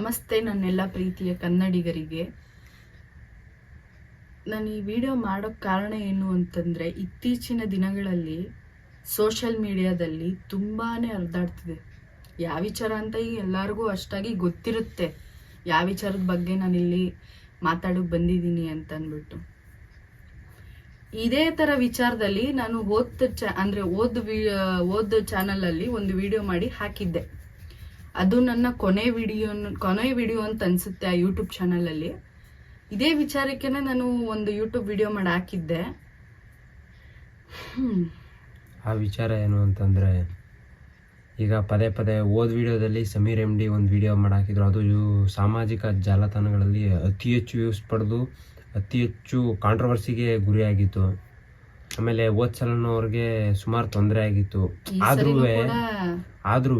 ನಮಸ್ತೆ ನನ್ನೆಲ್ಲ ಪ್ರೀತಿಯ ಕನ್ನಡಿಗರಿಗೆ. ನಾನು ಈ ವಿಡಿಯೋ ಮಾಡೋಕ್ಕೆ ಕಾರಣ ಏನು ಅಂತಂದರೆ, ಇತ್ತೀಚಿನ ದಿನಗಳಲ್ಲಿ ಸೋಷಿಯಲ್ ಮೀಡಿಯಾದಲ್ಲಿ ತುಂಬಾ ಹರಿದಾಡ್ತಿದೆ. ಯಾವ ವಿಚಾರ ಅಂತ ಈಗ ಎಲ್ಲರಿಗೂ ಅಷ್ಟಾಗಿ ಗೊತ್ತಿರುತ್ತೆ. ಯಾವ ವಿಚಾರದ ಬಗ್ಗೆ ನಾನಿಲ್ಲಿ ಮಾತಾಡೋಕೆ ಬಂದಿದ್ದೀನಿ ಅಂತ ಅಂದ್ಬಿಟ್ಟು. ಇದೇ ಥರ ವಿಚಾರದಲ್ಲಿ ನಾನು ಓದ್ ಚ, ಅಂದರೆ ಓದ್ ವಿ ಓದ್ ಚಾನಲಲ್ಲಿ ಒಂದು ವಿಡಿಯೋ ಮಾಡಿ ಹಾಕಿದ್ದೆ. ಅದು ನನ್ನ ಕೊನೆ ವಿಡಿಯೋ ಕೊನೆ ವಿಡಿಯೋ ಅಂತ ಅನ್ಸುತ್ತೆ ಆ ಯೂಟ್ಯೂಬ್ ಚಾನಲಲ್ಲಿ ಇದೇ ವಿಚಾರಕ್ಕೆ ನಾನು ಒಂದು ಯೂಟ್ಯೂಬ್ ವಿಡಿಯೋ ಮಾಡಿ ಹಾಕಿದ್ದೆ. ಆ ವಿಚಾರ ಏನು ಅಂತಂದರೆ ಈಗ ಪದೇ ಪದೇ ಓದ್ ವಿಡಿಯೋದಲ್ಲಿ ಸಮೀರ್ ಎಂ ಡಿ ಒಂದು ವಿಡಿಯೋ ಮಾಡಾಕಿದ್ರು ಅದು ಸಾಮಾಜಿಕ ಜಾಲತಾಣಗಳಲ್ಲಿ ಅತಿ ಹೆಚ್ಚು ವ್ಯೂಸ್ ಪಡೆದು ಅತಿ ಹೆಚ್ಚು ಕಾಂಟ್ರವರ್ಸಿಗೆ ಗುರಿಯಾಗಿತ್ತು. ಆಮೇಲೆ ಓದ್ ಸುಮಾರು ತೊಂದರೆ ಆಗಿತ್ತು. ಆದ್ರೂ ಆದ್ರೂ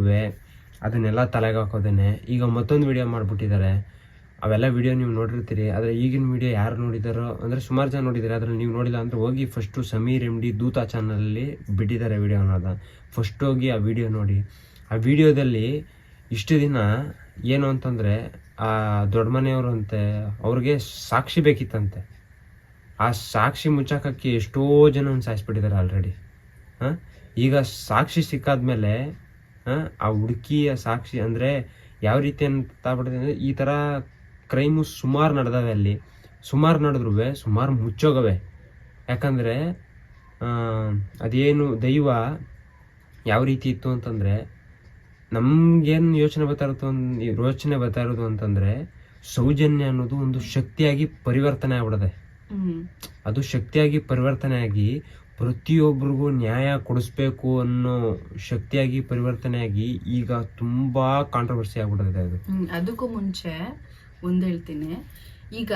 ಅದನ್ನೆಲ್ಲ ತಲೆಗೆ ಹಾಕೋದೇನೆ. ಈಗ ಮತ್ತೊಂದು ವಿಡಿಯೋ ಮಾಡಿಬಿಟ್ಟಿದ್ದಾರೆ. ಅವೆಲ್ಲ ವಿಡಿಯೋ ನೀವು ನೋಡಿರ್ತೀರಿ. ಆದರೆ ಈಗಿನ ವಿಡಿಯೋ ಯಾರು ನೋಡಿದಾರೋ ಅಂದರೆ ಸುಮಾರು ಜನ ನೋಡಿದ್ದಾರೆ ಆದರೆ ನೀವು ನೋಡಿಲ್ಲ ಅಂದರೆ ಹೋಗಿ ಫಸ್ಟು ಸಮೀರ್ ಎಂ ಡಿ ದೂತ ಚಾನಲಲ್ಲಿ ಬಿಟ್ಟಿದ್ದಾರೆ ವಿಡಿಯೋನ ಫಸ್ಟ್ ಹೋಗಿ ಆ ವಿಡಿಯೋ ನೋಡಿ. ಆ ವಿಡಿಯೋದಲ್ಲಿ ಇಷ್ಟು ದಿನ ಏನು ಅಂತಂದರೆ ಆ ದೊಡ್ಡ ಮನೆಯವರು ಅಂತೆ ಅವ್ರಿಗೆ ಸಾಕ್ಷಿ ಬೇಕಿತ್ತಂತೆ. ಆ ಸಾಕ್ಷಿ ಮುಚ್ಚಾಕಕ್ಕೆ ಎಷ್ಟೋ ಜನ ಸಾಯಿಸ್ಬಿಟ್ಟಿದ್ದಾರೆ ಆಲ್ರೆಡಿ ಹಾಂ? ಈಗ ಸಾಕ್ಷಿ ಸಿಕ್ಕಾದ್ಮೇಲೆ ಆ, ಆ ಹುಡುಕಿಯ ಸಾಕ್ಷಿ ಅಂದರೆ ಯಾವ ರೀತಿ ಅಂತ ಅಂದ್ರೆ ಈ ಥರ ಕ್ರೈಮು ಸುಮಾರು ನಡೆದವೆ ಅಲ್ಲಿ. ಸುಮಾರು ನಡೆದ್ರೂ ಸುಮಾರು ಮುಚ್ಚೋಗವೆ. ಯಾಕಂದರೆ ಅದೇನು ದೈವ ಯಾವ ರೀತಿ ಇತ್ತು ಅಂತಂದರೆ ನಮಗೇನು ಯೋಚನೆ ಬರ್ತಾ ಇರುತ್ತೋ ಯೋಚನೆ ಬರ್ತಾ ಇರೋದು ಅಂತಂದರೆ ಸೌಜನ್ಯ ಅನ್ನೋದು ಒಂದು ಶಕ್ತಿಯಾಗಿ ಪರಿವರ್ತನೆ ಆಗ್ಬಿಡದೆ. ಅದು ಶಕ್ತಿಯಾಗಿ ಪರಿವರ್ತನೆ ಆಗಿ ಪ್ರತಿಯೊಬ್ಬರಿಗೂ ನ್ಯಾಯ ಕೊಡಿಸ್ಬೇಕು ಅನ್ನೋ ಶಕ್ತಿಯಾಗಿ ಪರಿವರ್ತನೆ ಆಗಿ ಈಗ ತುಂಬಾ ಕಾಂಟ್ರವರ್ಸಿ ಆಗ್ಬಿಟ್ಟಿದೆ ಅದು. ಅದಕ್ಕೂ ಮುಂಚೆ ಒಂದ್ ಹೇಳ್ತೀನಿ. ಈಗ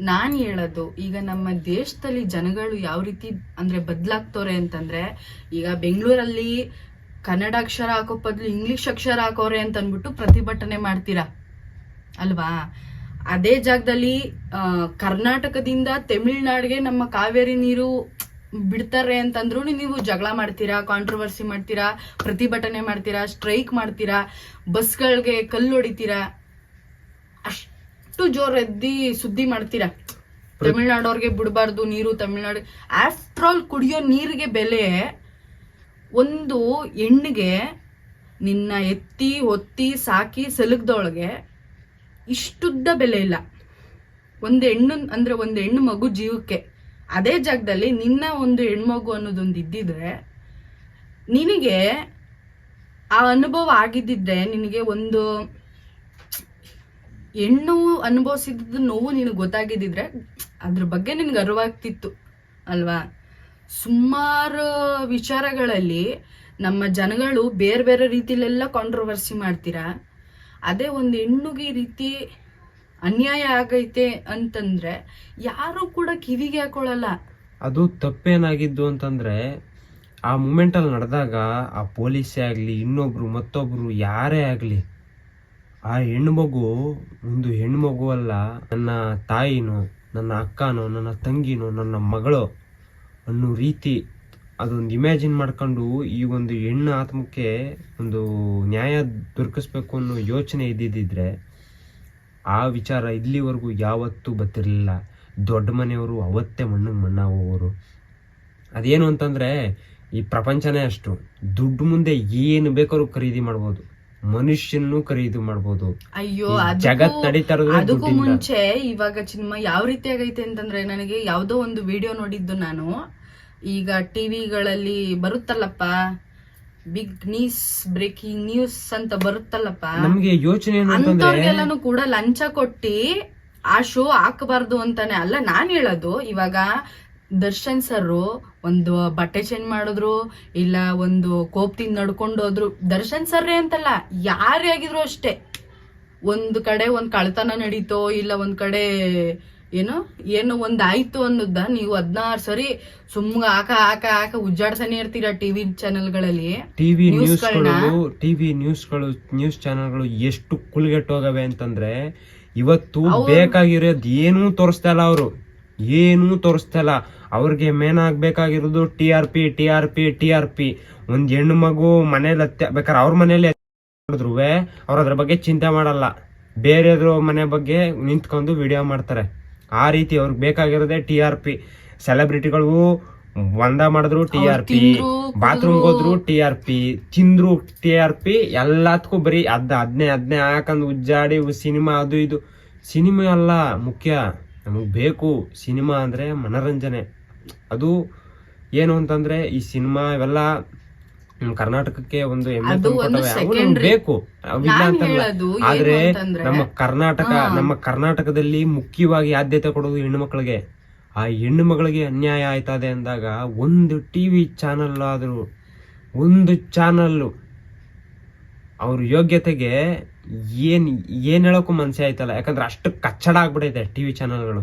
ನಾನ್ ಹೇಳೋದು, ಈಗ ನಮ್ಮ ದೇಶದಲ್ಲಿ ಜನಗಳು ಯಾವ ರೀತಿ ಅಂದ್ರೆ ಬದ್ಲಾಗ್ತವ್ರೆ ಅಂತಂದ್ರೆ, ಈಗ ಬೆಂಗಳೂರಲ್ಲಿ ಕನ್ನಡ ಅಕ್ಷರ ಹಾಕೋ ಬದಲು ಇಂಗ್ಲಿಷ್ ಅಕ್ಷರ ಹಾಕೋರೆ ಅಂತ ಅಂದ್ಬಿಟ್ಟು ಪ್ರತಿಭಟನೆ ಮಾಡ್ತೀರಾ? ಅಲ್ವಾ? ಅದೇ ಜಾಗದಲ್ಲಿ ಕರ್ನಾಟಕದಿಂದ ತಮಿಳ್ನಾಡಿಗೆ ನಮ್ಮ ಕಾವೇರಿ ನೀರು ಬಿಡ್ತಾರೆ ಅಂತಂದ್ರು ನೀವು ಜಗಳ ಮಾಡ್ತೀರಾ ಕಾಂಟ್ರವರ್ಸಿ ಮಾಡ್ತೀರಾ, ಪ್ರತಿಭಟನೆ ಮಾಡ್ತೀರಾ ಸ್ಟ್ರೈಕ್ ಮಾಡ್ತೀರಾ ಬಸ್ಗಳಿಗೆ ಕಲ್ಲು ಹೊಡಿತೀರಾ, ಅಷ್ಟು ಜೋರ್ ಎದ್ದಿ ಸುದ್ದಿ ಮಾಡ್ತೀರಾ? ತಮಿಳ್ನಾಡವ್ರಿಗೆ ಬಿಡಬಾರ್ದು ನೀರು, ತಮಿಳ್ನಾಡು ಆಫ್ಟರ್ ಆಲ್ ಕುಡಿಯೋ ನೀರಿಗೆ ಬೆಲೆ ಒಂದು ಹೆಣ್ಣಿಗೆ ನಿನ್ನ ಎತ್ತಿ, ಒತ್ತಿ, ಸಾಕಿ ಸಲಗದೊಳಗೆ ಇಷ್ಟುದ್ದ ಬೆಲೆ ಇಲ್ಲ. ಒಂದು ಹೆಣ್ಣು, ಅಂದರೆ ಒಂದು ಹೆಣ್ಣು ಮಗು ಜೀವಕ್ಕೆ. ಅದೇ ಜಾಗದಲ್ಲಿ ನಿನ್ನ ಒಂದು ಹೆಣ್ಮಗು ಅನ್ನೋದೊಂದು ಇದ್ದಿದ್ರೆ ನಿನಗೆ ಆ ಅನುಭವ ಆಗಿದ್ದಿದ್ರೆ ನಿನಗೆ ಒಂದು ಹೆಣ್ಣು ಅನುಭವಿಸಿದ ನೋವು ನಿನಗೆ ಗೊತ್ತಾಗಿದ್ದಿದ್ರೆ ಅದ್ರ ಬಗ್ಗೆ ನಿನಗೆ ಅರಿವಾಗ್ತಿತ್ತು, ಅಲ್ವಾ? ಸುಮಾರು ವಿಚಾರಗಳಲ್ಲಿ ನಮ್ಮ ಜನಗಳು ಬೇರೆ ಬೇರೆ ರೀತಿಲೆಲ್ಲ ಕಾಂಟ್ರವರ್ಸಿ ಮಾಡ್ತೀರಾ? ಅದೇ ಒಂದು ಹೆಣ್ಣುಗೆ ರೀತಿ ಅನ್ಯಾಯ ಆಗೈತೆ ಅಂತಂದ್ರೆ ಯಾರು ಕೂಡ ಕಿವಿಗೆ ಹಾಕೊಳ್ಳಲ್ಲ. ಅದು ತಪ್ಪೇನಾಗಿದ್ದು ಅಂತಂದ್ರೆ ಆ ಮೂಮೆಂಟ್ ಅಲ್ಲಿ ನಡೆದಾಗ ಆ ಪೊಲೀಸೇ ಆಗ್ಲಿ, ಇನ್ನೊಬ್ರು, ಮತ್ತೊಬ್ರು ಯಾರೇ ಆಗ್ಲಿ, ಆ ಹೆಣ್ಣು ಮಗು ಒಂದು ಹೆಣ್ಣು ಮಗು ಅಲ್ಲ, ನನ್ನ ತಾಯಿನೋ, ನನ್ನ ಅಕ್ಕನೋ, ನನ್ನ ತಂಗಿನೋ, ನನ್ನ ಮಗಳು ಅನ್ನೋ ರೀತಿ ಅದೊಂದು ಇಮ್ಯಾಜಿನ್ ಮಾಡ್ಕೊಂಡು ಈ ಒಂದು ಹೆಣ್ಣು ಆತ್ಮಕ್ಕೆ ಒಂದು ನ್ಯಾಯ ದೊರಕಿಸ್ಬೇಕು ಅನ್ನೋ ಯೋಚನೆ ಇದ್ದಿದ್ದಿದ್ರೆ ಆ ವಿಚಾರ ಇಲ್ಲಿವರೆಗೂ ಯಾವತ್ತೂ ಬತ್ತಿರಲಿಲ್ಲ ದೊಡ್ಡ ಮನೆಯವರು ಅವತ್ತೇ ಮಣ್ಣಿಗೆ ಮಣ್ಣಾಗೋರು ಅದೇನು ಅಂತಂದ್ರೆ ಈ ಪ್ರಪಂಚನೇ ಅಷ್ಟು. ದುಡ್ಡು ಮುಂದೆ ಏನು ಬೇಕಾದ್ರೂ ಖರೀದಿ ಮಾಡ್ಬೋದು. ಮನುಷ್ಯನೂ ಖರೀದಿ ಮಾಡ್ಬೋದು. ಅಯ್ಯೋ ಜಗತ್ ನಡೀತಾ ಅದಕ್ಕೂ ಮುಂಚೆ ಇವಾಗ ಚಿನ್ಮ ಯಾವ ರೀತಿ ಆಗೈತೆ ಅಂತಂದ್ರೆ ನನಗೆ ಯಾವ್ದೋ ಒಂದು ವಿಡಿಯೋ ನೋಡಿದ್ದು ನಾನು. ಈಗ ಟಿವಿಗಳಲ್ಲಿ ಬರುತ್ತಲ್ಲಪ್ಪ. ಬಿಗ್ ನ್ಯೂಸ್ ಬ್ರೇಕಿಂಗ್ ನ್ಯೂಸ್ ಅಂತ ಬರುತ್ತಲ್ಲಪ್ಪ. ನಮಗೆ ಯೋಚನೆ ಏನು ಅಂತಂದ್ರೆ ಅಂತವ್ರಿಗೆಲ್ಲಾನು ಕೂಡ ಲಂಚ ಕೊಟ್ಟಿ ಆ ಶೋ ಹಾಕಬಾರ್ದು ಅಂತಾನೆ ಅಲ್ಲ ನಾನ್ ಹೇಳೋದು. ಇವಾಗ ದರ್ಶನ್ ಸರ್ ಒಂದು ಬಟ್ಟೆ ಚೇಂಜ್ ಮಾಡಿದ್ರು ಇಲ್ಲ ಒಂದು ಕೋಪ್ತಿಂದ ನಡ್ಕೊಂಡು ಹೋದ್ರು. ದರ್ಶನ್ ಸರ್ರೇ ಅಂತಲ್ಲ ಯಾರೇ ಆಗಿದ್ರು ಅಷ್ಟೇ. ಒಂದು ಕಡೆ ಒಂದ್ ಕಳ್ತನ ನಡೀತೋ ಇಲ್ಲ ಒಂದ್ ಕಡೆ ಏನೋ ಏನೋ ಒಂದ್ ಆಯ್ತು ಅನ್ನೋದ ನೀವು ಹದಿನಾರು ಸರಿ ಸುಮ್ಗೆ ಹಾಕ ಹಾಕ ಹಾಕ ಉಜ್ಜಾಡ್ತಾನೆ ಇರ್ತೀರಾ ಟಿವಿ ಚಾನೆಲ್ಗಳಲ್ಲಿ. ಟಿವಿ ನ್ಯೂಸ್ಗಳು ಟಿವಿ ನ್ಯೂಸ್ಗಳು ನ್ಯೂಸ್ ಚಾನೆಲ್ಗಳು ಎಷ್ಟು ಕುಲ್ಗೆಟ್ಟೋಗವೆ ಅಂತಂದ್ರೆ ಇವತ್ತು ಬೇಕಾಗಿರೋದು ಏನೂ ತೋರಿಸ್ತಾ ಇಲ್ಲ ಅವರು. ಏನೂ ತೋರಿಸ್ತಾ ಇಲ್ಲ. ಅವ್ರಿಗೆ main ಆಗ್ಬೇಕಾಗಿರೋದು T R P T R P T R P. ಒಂದ್ ಹೆಣ್ಣು ಮಗು ಮನೇಲಿ ಹತ್ಯ ಬೇಕಾದ್ರೆ ಅವ್ರ ಮನೇಲಿ ಮಾಡಿದ್ರು ಅವ್ರ ಅದ್ರ ಬಗ್ಗೆ ಚಿಂತೆ ಮಾಡಲ್ಲ. ಬೇರೆದ್ರ ಮನೆ ಬಗ್ಗೆ ನಿಂತ್ಕೊಂಡು ವಿಡಿಯೋ ಮಾಡ್ತಾರೆ. ಆ ರೀತಿ ಅವ್ರಿಗೆ ಬೇಕಾಗಿರೋದೇ ಟಿ ಆರ್ ಪಿ. ಸೆಲೆಬ್ರಿಟಿಗಳು ಒಂದ ಮಾಡಿದ್ರು ಟಿ ಆರ್ ಪಿ. ಬಾತ್ರೂಮ್ ಹೋದ್ರು ಟಿ ಆರ್ ಪಿ. ತಿಂದ್ರು ಟಿ ಆರ್ ಪಿ. ಎಲ್ಲದಕ್ಕೂ ಬರೀ ಅದ್ ಅದ್ನೇ ಅದನ್ನೇ ಹಾಕೊಂಡು ಉಜ್ಜಾಡಿ ಸಿನಿಮಾ ಅದು ಇದು. ಸಿನಿಮಾ ಅಲ್ಲ ಮುಖ್ಯ. ನಮಗೆ ಬೇಕು ಸಿನಿಮಾ ಅಂದ್ರೆ ಮನರಂಜನೆ. ಅದು ಏನು ಅಂತಂದ್ರೆ ಈ ಸಿನಿಮಾ ಇವೆಲ್ಲ ಕರ್ನಾಟಕಕ್ಕೆ ಒಂದು ಹೆಮ್ಮೆ ತಂದ್ಕೊಟ್ಟವೆ. ಬೇಕು. ಅಂತಲ್ಲ. ಆದ್ರೆ ನಮ್ಮ ಕರ್ನಾಟಕ ನಮ್ಮ ಕರ್ನಾಟಕದಲ್ಲಿ ಮುಖ್ಯವಾಗಿ ಆದ್ಯತೆ ಕೊಡೋದು ಹೆಣ್ಣು ಮಕ್ಕಳಿಗೆ ಆ ಹೆಣ್ಣು ಮಗಳಿಗೆ ಅನ್ಯಾಯ ಆಯ್ತದೆ ಅಂದಾಗ ಒಂದು ಟಿವಿ ಚಾನಲ್ ಆದರೂ ಒಂದು ಚಾನಲ್ಲು ಅವ್ರ ಯೋಗ್ಯತೆಗೆ ಏನ್ ಏನ್ ಹೇಳೋಕ್ಕೂ ಮನಸ್ಸೇ ಆಯ್ತಲ್ಲ. ಯಾಕಂದ್ರೆ ಅಷ್ಟು ಕಚ್ಚಡ ಆಗ್ಬಿಟ್ಟೈತೆ ಟಿವಿ ಚಾನಲ್ಗಳು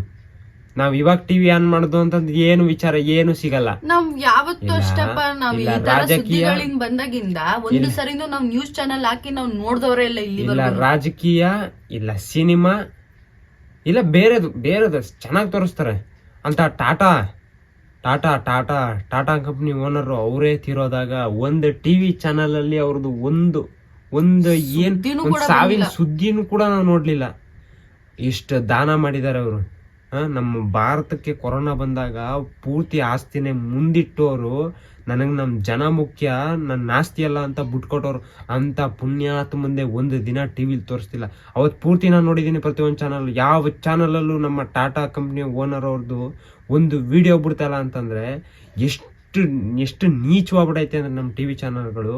ನಾವ್ ಇವಾಗ ಟಿವಿ ಆನ್ ಮಾಡುದು ಅಂತಂದ್ ಏನು ವಿಚಾರ ಏನು ಸಿಗಲ್ಲ. ನಾವ್ ಯಾವತ್ತೂ ಅಷ್ಟಪ್ಪ ನಾವ್ ಈ ಇಲ್ಲ, ತರ ರಾಜಕೀಯ- ಸುದ್ದಿಗಳಿಂದ ಬಂದಾಗಿಂದ ಒಂದು ಸರಿನೂ ನಾವ್ ನ್ಯೂಸ್ ಚಾನೆಲ್ ಹಾಕಿ ನಾವ್ ನೋಡ್ದವ್ರೆ ಇಲ್ಲ ಇಲ್ಲಿ ಇಲ್ಲ ರಾಜಕೀಯ ಇಲ್ಲ ಸಿನಿಮಾ ಇಲ್ಲ ಬೇರೆದು ಬೇರೆದು ಚೆನ್ನಾಗಿ ತೋರಿಸ್ತಾರೆ. ಅಂತ ಟಾಟಾ ಟಾಟಾ ಟಾಟಾ ಟಾಟಾ ಕಂಪ್ನಿ ಓನರು ಅವರೇ ತೀರೋದಾಗ ಒಂದು ಟಿವಿ ಚಾನಲ್ ಅಲ್ಲಿ ಅವ್ರದ್ದು ಒಂದು ಒಂದು ಏನ್ ಸುದ್ದಿನೂ ಒಂದ್ ಕೂಡ ಸಾವಿನ ಸುದ್ದಿನೂ ಕೂಡ ನಾವು ನೋಡ್ಲಿಲ್ಲ. ಇಷ್ಟು ದಾನ ಮಾಡಿದ್ದಾರೆ ಅವರು. ನಮ್ಮ ಭಾರತಕ್ಕೆ ಕೊರೋನಾ ಬಂದಾಗ ಪೂರ್ತಿ ಆಸ್ತಿನೇ ಮುಂದಿಟ್ಟೋರು ನನಗೆ ನಮ್ಮ ಜನ ಮುಖ್ಯ ನನ್ನ ಆಸ್ತಿ ಅಲ್ಲ ಅಂತ ಬಿಟ್ಕೊಟ್ಟವ್ರು ಅಂತ ಪುಣ್ಯಾತ್ ಮುಂದೆ ಒಂದು ದಿನ ಟಿವಿಲಿ ತೋರಿಸ್ತಿಲ್ಲ. ಅವತ್ತು ಪೂರ್ತಿ ನಾನು ನೋಡಿದ್ದೀನಿ ಪ್ರತಿಯೊಂದು ಚಾನಲ್ ಯಾವ ಚಾನಲಲ್ಲೂ ನಮ್ಮ ಟಾಟಾ ಕಂಪ್ನಿ ಓನರ್ ಅವ್ರದ್ದು ಒಂದು ವಿಡಿಯೋ ಬಿಡ್ತಲ್ಲ ಅಂತಂದ್ರೆ ಎಷ್ಟು ಎಷ್ಟು ನೀಚವಾಗ್ಬಿಡೈತೆ ಅಂದ್ರೆ ನಮ್ಮ ಟಿವಿ ಚಾನಲ್ಗಳು